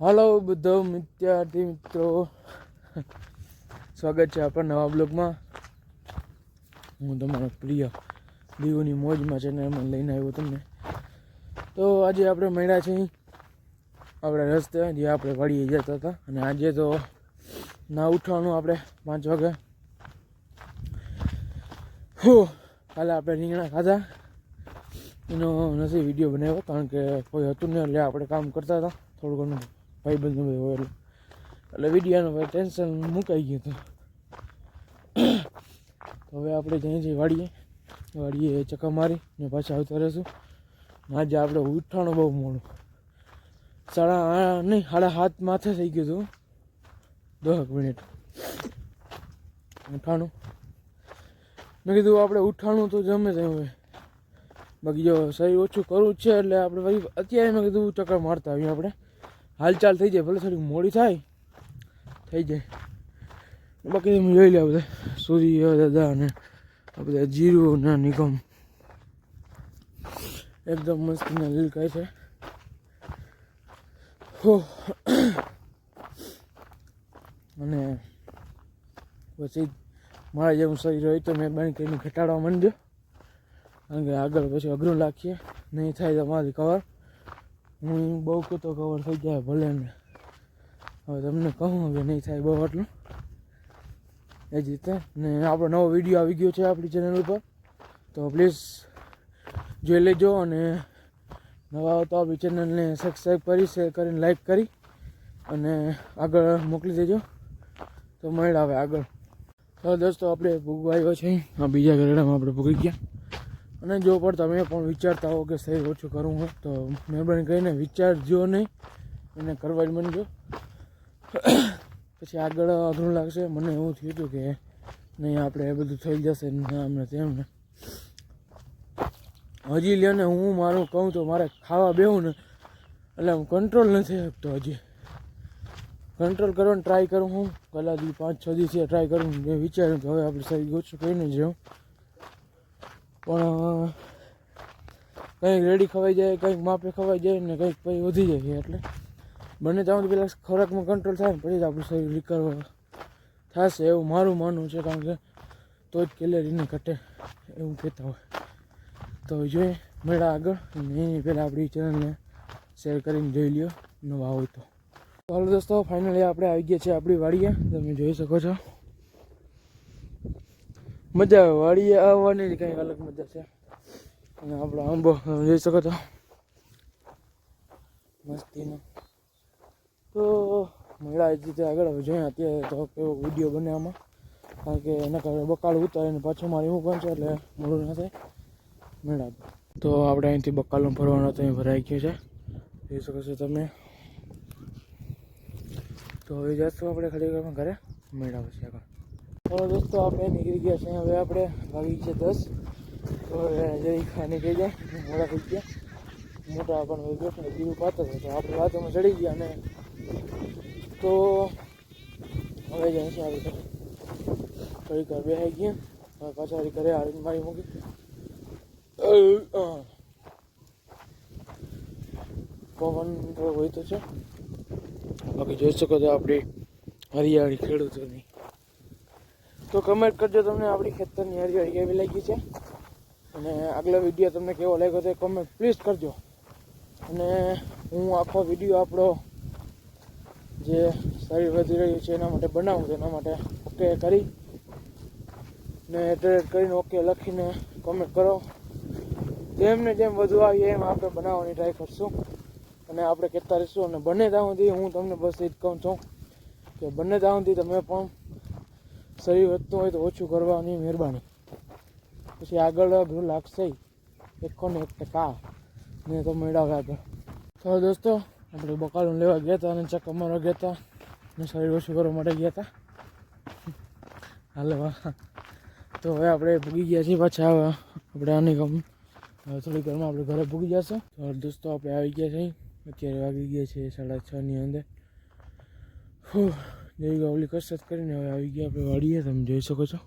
હાલો બધો વિદ્યાર્થી મિત્રો. સ્વાગત છે આપણા નવા બ્લોગમાં. હું તમારો પ્રિય દીવોની મોજમાં છે ને એમાં લઈને આવ્યો તમને. તો આજે આપણે મળ્યા છીએ આપણા રસ્તે, જે આપણે વાડીએ જતા હતા. અને આજે તો ના ઉઠવાનું આપણે પાંચ વાગે. હો, કાલે આપણે રીંગણા ખાધા. એનો નથી વીડિયો બનાવ્યો, કારણ કે કોઈ હતું નહીં એટલે આપણે કામ કરતા હતા. થોડું ઘણું ભાઈબંધ ભાઈ હોય એટલે વિડીયાનું ભાઈ ટેન્શન મુકાઈ ગયું હતું. હવે આપણે જઈએ જઈ વાડીએ વાડીએ ચક્કા મારી, ને પાછા આવતા રહીશું. આજે આપણે ઉઠાણું બહુ મોડું. સાડા નહીં, સાડા હાથ માથે થઈ ગયું હતું. દસ મિનિટ. ઉઠાણું. મેં કીધું આપણે ઉઠાણું તો જમે તેમ હવે. બાકી જો શરીર ઓછું કરવું છે, એટલે આપણે અત્યારે મેં કીધું ચક્કર મારતા આવીએ આપણે. હાલચાલ થઈ જાય, ભલે થોડીક મોડી થાય, થઈ જાય. બાકી તમે જોઈ લે બધા સૂર્ય, દાદા અને આ બધા જીરું ને નિગમ. એકદમ મસ્ત ને લીલકાય છે. હો. અને પછી મારા જેવું શરીર હોય તો મહેરબાની કરીને ઘટાડવા માંડજો. કારણ કે આગળ પછી અઘરું લાગીએ. નહીં થાય તો મારી કવર હું બહુ કૂતો કવર થઈ જાય ભલે ને. હવે તમને કહું કે નહીં થાય બહુ એટલું એ જ રીતે. ને આપણો નવો વીડિયો આવી ગયો છે આપણી ચેનલ ઉપર. તો પ્લીઝ જોઈ લેજો અને નવા તો આપણી ચેનલને સબસ્ક્રાઈબ કરી શેર કરીને લાઈક કરી. અને આગળ મોકલી દેજો. તો મળ્યા આવે આગળ. તો દોસ્તો, આપણે ભૂગવાયો છે. આ બીજા ગરડામાં આપણે ભૂગી ગયા. અને જો પણ તમે પણ વિચારતા હો કે સહી ઓછું કરવું હોય તો મહેરબાની કરીને વિચારજો નહીં એને કરવા જ બનજો પછી આગળ અઘરું લાગશે. મને એવું થયું હતું કે નહીં, આપણે એ બધું થઈ જશે આમને તેમને હજી લઈને હું મારું કહું તો મારે ખાવા બેહું ને, એટલે હું કંટ્રોલ નથી શકતો હજી. કંટ્રોલ કરવાનો ટ્રાય કરું હું. કલા દી પાંચ, છ દિવસે ટ્રાય કરું. મેં વિચાર્યું કે હવે આપણે શરીર ઓછું કરીને જાઉં પણ કંઈક રેડી ખવાઈ જાય, કંઈક માપે ખવાઈ જાય ને કંઈક પછી વધી જાય એટલે. બને ત્યાં સુધી પહેલાં ખોરાકમાં કંટ્રોલ થાય ને, પછી જ આપણું શરીર રિકવર થશે એવું મારું માનવું છે, કારણ કે તો જ કેલેરીને ઘટે એવું કહેતા હોય. તો જોઈએ, મળ્યા આગળ. અને એની પહેલાં આપણી ચેનલને શેર કરીને જોઈ લ્યો. નવા હોય તો. હાલો દોસ્તો ફાઇનલી આપણે આવી ગયા છીએ આપણી વાડીએ. તમે જોઈ શકો છો. મજા આવે, વાડીએ આવવાની કંઈક અલગ મજા છે. અને આપણો આંબો જોઈ શકો છો. મસ્તીનો. તો મળ્યા રીતે આગળ. જોઈએ અત્યારે તો કેવો વીડિયો બને આમાં. કારણ કે એના કારણે બકાળ ઉતારીને પાછું મારે હું પણ છે એટલે મોડું ના થાય મળ્યા તો આપણે અહીંથી બકાલનું ભરવાનો તો અહીં ભરાઈ ગયો છે. જોઈ શકો છો તમે. તો હવે જશું આપણે ખરેખર ઘરે. મળ્યા પછી આગળ. તો દોસ્તો, આપણે નીકળી ગયા છીએ હવે આપણે ભાગી છે દસ. તો જરી ખાની થઈ જાય. મોડા થઈ ગયા. મોટા પણ હોય બેઠા જીરું પાતો હતો તો આપણે વાતોમાં ચડી ગયા અને તો હવે જાય છે આપણે થોડીક વાર બેહાઈ ગયા. હવે પાછા ઘરે આવીને મારી મૂકી. પવન થોડો હોય તો છે. બાકી જોઈ શકો છો આપણી હરિયાળી ખેડૂતોની. તો કમેન્ટ કરજો તમને આપણી ખેતરની હરિયાળી કેવી લાગી છે. અને આગલો વીડિયો તમને કેવો લાગ્યો તે કમેન્ટ પ્લીઝ કરજો. અને હું આખો વીડિયો આપણો જે શરીર વધી રહ્યું છે એના માટે બનાવું છું, એના માટે ઓકે કરી. ને એડિટ કરીને ઓકે લખીને કમેન્ટ કરો. જેમને જેમ વધુ આવીએ એમ આપણે બનાવવાની ટ્રાય કરશું. અને આપણે કહેતા રહીશું અને બંને ત્યાં સુધી હું તમને બસ એ જ કહું છું કે બંને ત્યાં સુધી તમે પણ શરીર વધતું હોય તો ઓછું કરવાની મહેરબાની. પછી આગળ અઘરું લાગશે એકો ને એક ટકા ને તો મેળવ્યા હતા. તો દોસ્તો, આપણે બકાલું લેવા ગયા હતા અને ચક્કર મારવા ગયા હતા અને શરીર ઓછું કરવા માટે ગયા હતા. હાલો તો હવે આપણે ભૂગી ગયા છીએ પાછા આપણે આની ગમ થોડી ઘરમાં આપણે ઘરે ભૂગી જશે. તો દોસ્તો, આપણે આવી ગયા છીએ. અત્યારે વાગી ગયા છે સાડા છની અંદર. ફૂ ગયા ઓલી કસરત કરીને હવે આવી ગયા, આપણે વાડીએ તમે જોઈ શકો છો.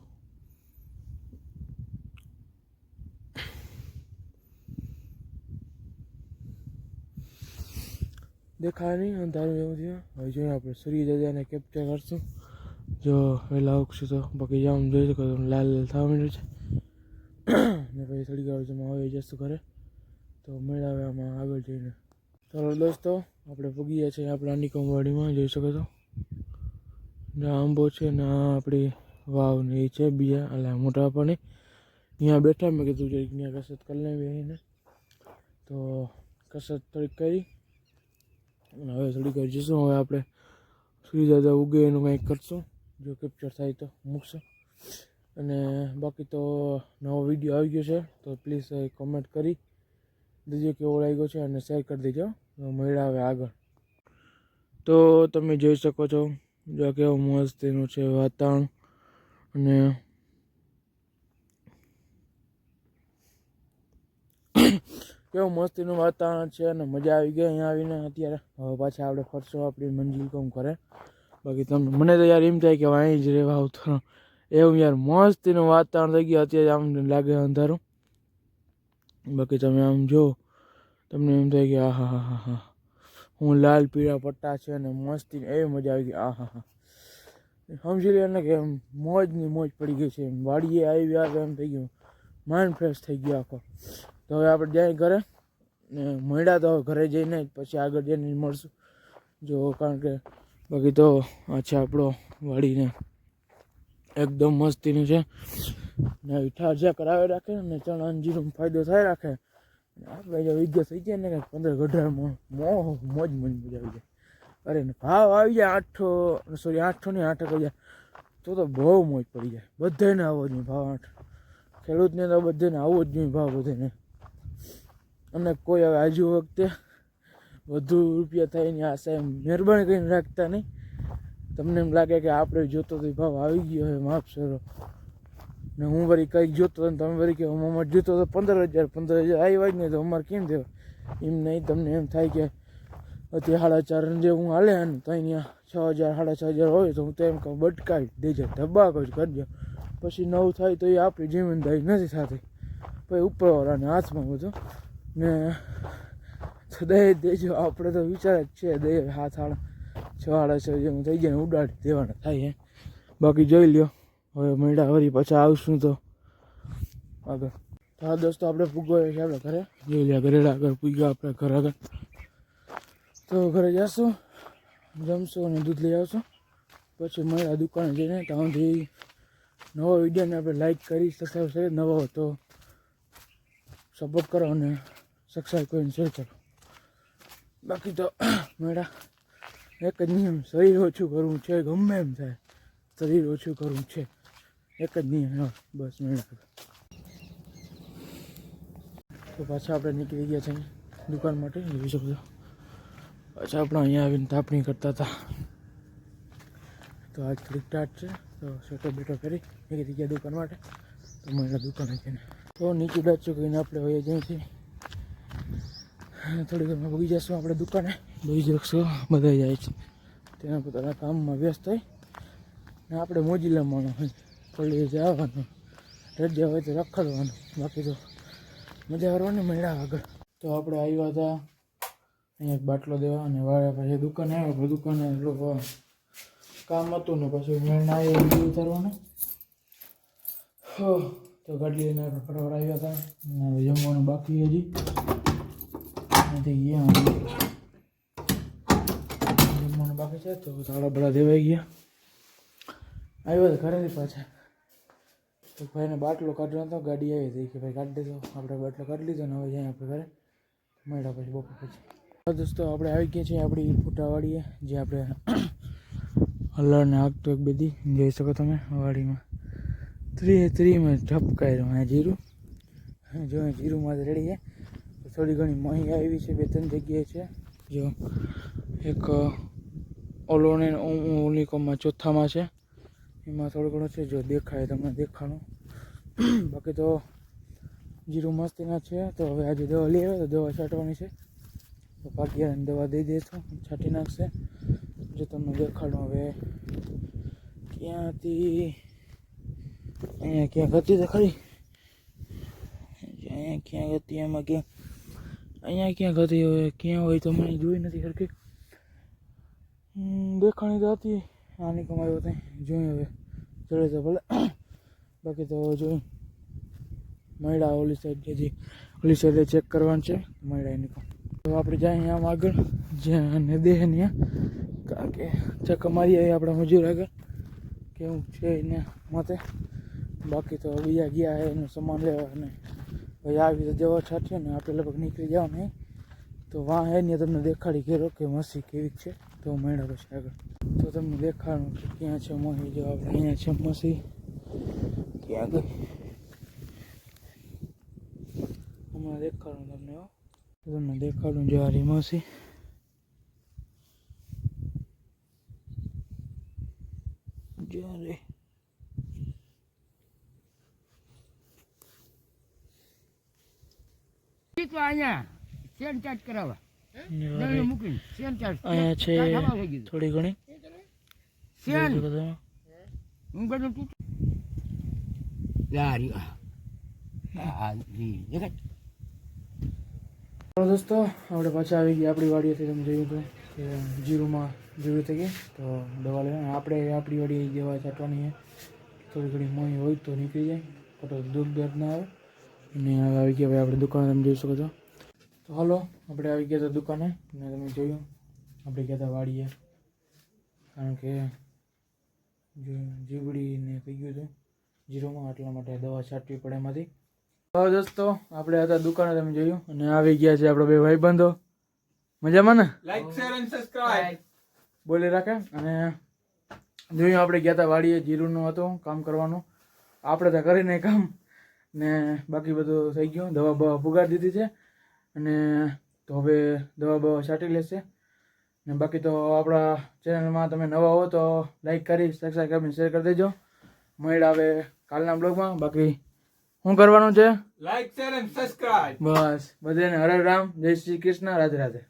દેખાય નહીં, અંધારું એવું થયું. હવે જોઈએ આપણે સૂર્ય દાદાને કેપ્ચર કરશું. જો વહેલા ઉગશું તો બાકી જામ જોઈ શકો તો લાલ લાલ થવા માંડ્યું છે. ને પછી થોડીક વાર જમા આવી જશું ઘરે. તો મેળાવે આમાં આગળ જઈને. ચાલો દોસ્તો, આપણે ગયા છીએ આપણા નિકમવાડીમાં જોઈ શકો ના આંબો છે ને આપણી વાવ ને એ છે, બીજા એટલે મોટા પાણી અહીંયા બેઠા, મેં કીધું જરીક ત્યાં કસરત કરી લેવી અહીંને. તો કસરત થોડીક કરી. અને હવે થોડીક જઈશું હવે આપણે સૂર્ય દાદા ઉગે એનું કંઈક કરશું. જો કેપ્ચર થાય તો મૂકશું. અને બાકી તો નવો વીડિયો આવી ગયો છે, તો પ્લીઝ કોમેન્ટ કરી. દેજો કેવો લાગ્યો છે અને શેર કરી દેજો. મળ્યા હવે આગળ. તો તમે જોઈ શકો છો. જો કેવું મસ્ત એનું છે વાતાવરણ. અને કેવું મસ્તીનું વાતાવરણ છે અને મજા આવી ગઈ અહીંયા આવીને. અત્યારે હવે પાછા આપણે ફરશું આપણી મંજિલ કોમ કરે બાકી તમને, મને તો યાર એમ થાય કે અહીં જ રહેવા ઉતરો. એવું યાર મસ્તીનું વાતાવરણ થઈ ગયું. અત્યારે આમ લાગે અંધારું. બાકી તમે આમ જો તમને એમ થાય કે આ હા હા હા હા હું લાલ પીળા પટ્ટા છે અને મસ્તી એવી મજા આવી ગઈ. આ હા. હા સમજી લે કે મોજની મોજ પડી ગઈ છે. વાડીએ આવી આવે એમ થઈ ગયું. માઇન્ડ ફ્રેશ થઈ ગયો આખો. તો હવે આપણે જાય ઘરે ને મળ્યા તો ઘરે જઈને જ પછી આગળ જઈને જ મળશું. જો કારણ કે બાકી તો આ આપણો વાડીને એકદમ મસ્તીનું છે. ને વિઠાર જ્યાં કરાવે રાખે ને ચણા જીરું ફાયદો થાય રાખે. આપણે જો વિગ્યો થઈ જાય ને પંદર ગઢાર મોહ, મોજ મોજ મજા આવી જાય. અરે ને ભાવ આવી જાય આઠો સોરી આઠો ને આઠ આવી જાય તો તો બહુ મોજ પડી જાય. બધાને આવો જોઈએ ભાવ આઠ. ખેડૂતને તો બધાને આવો જ જોઈએ ભાવ બધાને અને કોઈ હવે આજુ વખતે વધુ રૂપિયા થાય એની આશા એમ મહેરબાની કરીને રાખતા નહીં. તમને એમ લાગે કે આપણે જોતો તો ભાવ આવી ગયો હોય, માફ સરો ને હું વળી કંઈક જોતો ને તમે વળી કે અમારે જોતો તો પંદર હજાર પંદર હજાર. આવ્યા જ નહીં, તો અમારે કેમ દેવા? એમ નહીં, તમને એમ થાય કે અત્યારે સાડા ચાર જે હું હાલે ને, તો અહીંયા છ હજાર, સાડા છ હજાર હોય તો હું તો એમ કહું બટકાવી દેજો ધબાકો જ કરજો. પછી નવું થાય તો એ આપણી જીવનદારી નથી થતી. પછી ઉપરવાળાને હાથમાં બધું. ને તો દેજો, આપણે તો વિચાર જ છે દે હાથ હાડા છ સાડા છ જેવું થઈ જાય ઉડાડી દેવાના થાય એ બાકી જોઈ લ્યો. હવે મેળા વળી પાછા આવશું તો. આગળ હા દોસ્તો, આપણે પૂગો છે આપણે ઘરે. જોઈ લે ઘરે આગળ પૂગ્યા આપણે ઘર આગળ. તો ઘરે જશું, જમશું અને દૂધ લઈ આવશું. પછી મળ્યા દુકાને જઈને ત્યાંથી નવો વિડીયોને આપણે લાઈક કરી સબસ્ક્રાઈબ કરી નવો તો સપોર્ટ કરો અને સબસ્ક્રાઈબ કરીને શેર કરો. બાકી તો મેળા એક જ નિયમ, શરીર ઓછું કરવું છે, ગમે એમ થાય. શરીર ઓછું કરવું છે. એક જ નહીં બસ મેળા તો પાછા આપણે નીકળી ગયા છીએ દુકાન માટે, જોઈ શકજો પાછા આપણે અહીંયા આવીને તાપણી કરતા હતા. તો આજ થોડીક ટાટ છે, તો સ્વેટર બેટો કરી નીકળી ગયા દુકાન માટે. તો મને દુકાને જઈને તો નીચે ડાચો કહીને આપણે હવે જઈએ છીએ થોડી ઘરમાં બગી જશું આપણે દુકાને. બગી જશું બધા જાય છે. તેના પોતાના કામમાં વ્યસ્ત થાય ને આપણે મોજીલા માણો હોય. થોડી જવાનું રજા હોય તો રખડવાનું. બાકી તો મજા કરવાની મળ્યા આગળ. તો આપણે આવ્યા હતા અહીંયા એક બાટલો દેવા અને વાળા પછી દુકાને આવ્યા. દુકાને લોકો કામ હતું ને પછી મેળના બીજું ઉતારવાનું. તો ગાડી લઈને આપણે ફટાફટ આવ્યા હતા. અને જમવાનું બાકી હજી. નથી ગયા જમવાનું બાકી છે તો સાડા બધા દેવાઈ ગયા આવ્યા હતા ઘરેથી પાછા. તો ભાઈને બાટલો કાઢવાનો હતો, ગાડી આવી હતી કે ભાઈ કાઢી દેજો. આપણે બાટલો કાઢી લીધો ને હવે જાય આપણે ઘરે મળ્યા પછી બપોર પછી. હા દોસ્તો, આપણે આવી ગયા છીએ આપણી ફૂટાવાડીએ, જે આપણે હલ્લાને આગતો એક બધી જોઈ શકો તમે, વાડીમાં. ત્રીએ ત્રીમાં ઝપકાય આ જીરું. જો જીરુંમાં રેડી છે. થોડી ઘણી મહી આવી છે, બે ત્રણ જગ્યાએ છે. જો એક ઓલોને ઓલિકોમાં ચોથામાં છે. એમાં થોડું ઘણું છે, જો દેખાય તમને દેખાણું. બાકી તો જીરું મસ્તીના છે, તો હવે આજે દવા લઈ આવ્યો, તો દવા છાંટવાની છે. તો પાકિયાને દવા દઈ દઈશું છાંટી નાખશે. જો તમને દેખાડું હવે ક્યાંથી, અહીંયા ક્યાંક હતી તો ખરી. અહીંયા ક્યાંક હતી એમાં ક્યાંક, અહીંયા ક્યાંક હતી, હવે ક્યાં હોય તો મને જોઈ નથી સરખી દેખાણી તો હતી. આની કમાઈ હતી જોઈએ હવે. ચડે તો ભલે. બાકી તો જોઈ મળ્યા ઓલી સાઈડ જે ઓલી સાઈડે ચેક કરવાનું છે. મળ્યા એની તો આપણે જાય આમ આગળ. જ્યાં અને દેહ ત્યાં. કારણ કે ચક્કર મારી આવી આપણા મજૂર આગળ. કેવું છે એને માથે. બાકી તો બીજા ગયા એનું સામાન લેવા અને ભાઈ આવી તો જવા છાટ્યો ને, આપણે લગભગ નીકળી જાઓ નહીં તો વાં હે તમને દેખાડી ગયો કે મસી કેવી છે. તો મળ્યા છે આગળ. તો તમને દેખાડું કે ક્યાં છે મસી જો આપણે અહીંયા છે મસી. ક્યાં ગઈ હમણાં દેખાડું તમને. તો તમને દેખાડું જો આ મસી. જો રે ઈ તો અહીંયા સેન ચાર્જ કરાવવા. અહીંયા છે. થોડી ઘણી. તો દોસ્તો આપણે પાછા આવી ગયા આપણી વાડીએથી તમે જોયું હતું કે જીરુમાં જીરું થઈ ગઈ તો દવા લેવા આપણે આપણી વાડી દવા છાંટવાની થોડી ઘણી મોઈ હોય તો નીકળી જાય. ખોટો દુઃખ દર્દ ના આવે. અને હવે આવી ગયા ભાઈ આપણે દુકાન તમે જોઈ શકો છો. તો હાલો આપણે આવી ગયા હતા દુકાને. ને તમે જોયું આપણે ગયા હતા વાડીએ. કારણ કે જો- જીવડીને થઈ ગયું હતું જીરોમાં એટલા માટે દવા છાંટવી પડે એમાંથી. હવે દોસ્તો આપણે હતા દુકાને તમે જોયું. અને આવી ગયા છે આપણા બે ભાઈબંધો. મજામાં ને? લાઈક શેર એન્ડ સબસ્ક્રાઇબ બોલી રાખે. અને જોયું આપણે ગયા હતા વાડીએ જીરુનું હતું કામ કરવાનું. આપણે તો કરીને કામ. ને બાકી બધું થઈ ગયું. દવા બવા પુગાડી દીધી છે. અને તો હવે દવા બવા છાંટી લેશે. ને બાકી તો આપણા ચેનલમાં તમે નવા હો તો લાઈક કરી સબસ્ક્રાઈબ કરીને શેર કરી દેજો. મળ્યા આવે કાલના બ્લોગમાં. બાકી શું કરવાનું છે? લાઈક શેર એન્ડ સબસ્ક્રાઇબ બસ. બધાને હરે રામ. જય શ્રી કૃષ્ણ. રાધે રાધે.